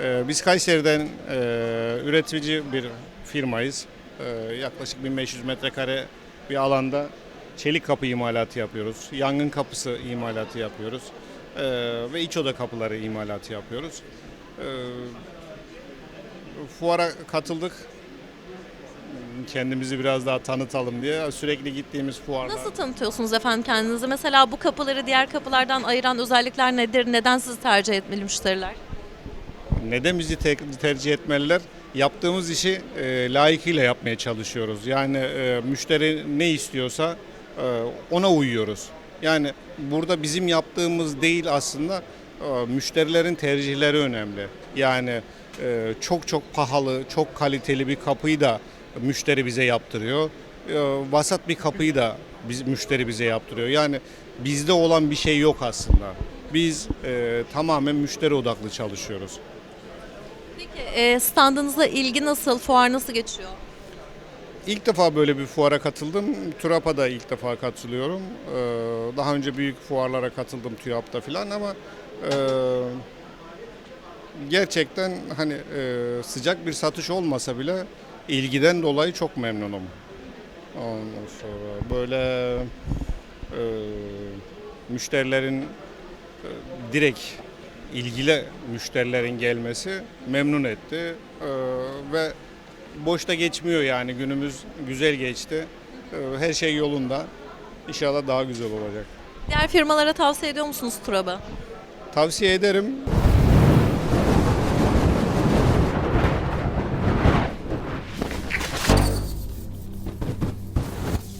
biz Kayseri'den e, üretici bir firmayız. E, yaklaşık 1500 metrekare bir alanda çelik kapı imalatı yapıyoruz. Yangın kapısı imalatı yapıyoruz. E, ve iç oda kapıları imalatı yapıyoruz. Fuara katıldık. Kendimizi biraz daha tanıtalım diye sürekli gittiğimiz fuarlar. Nasıl tanıtıyorsunuz efendim kendinizi? Mesela bu kapıları diğer kapılardan ayıran özellikler nedir? Neden sizi tercih etmeli müşteriler? Neden bizi te- tercih etmeliler? Yaptığımız işi e, layıkıyla yapmaya çalışıyoruz. Yani e, müşteri ne istiyorsa e, ona uyuyoruz. Yani burada bizim yaptığımız değil aslında e, müşterilerin tercihleri önemli. Yani e, çok çok pahalı, çok kaliteli bir kapıyı da müşteri bize yaptırıyor. E, vasat bir kapıyı da biz, müşteri bize yaptırıyor. Yani bizde olan bir şey yok aslında. Biz e, tamamen müşteri odaklı çalışıyoruz. Peki e, standınızla ilgi nasıl? Fuar nasıl geçiyor? İlk defa böyle bir fuara katıldım. TÜRAP'a ilk defa katılıyorum. Ee, Daha önce büyük fuarlara katıldım TÜYAP'ta falan ama e, gerçekten hani e, sıcak bir satış olmasa bile ilgiden dolayı çok memnunum. Ondan sonra böyle e, müşterilerin e, direkt ilgili müşterilerin gelmesi memnun etti E, ve boşta geçmiyor yani günümüz güzel geçti. E, Her şey yolunda. İnşallah daha güzel olacak. Diğer firmalara tavsiye ediyor musunuz Turab'ı? Tavsiye ederim.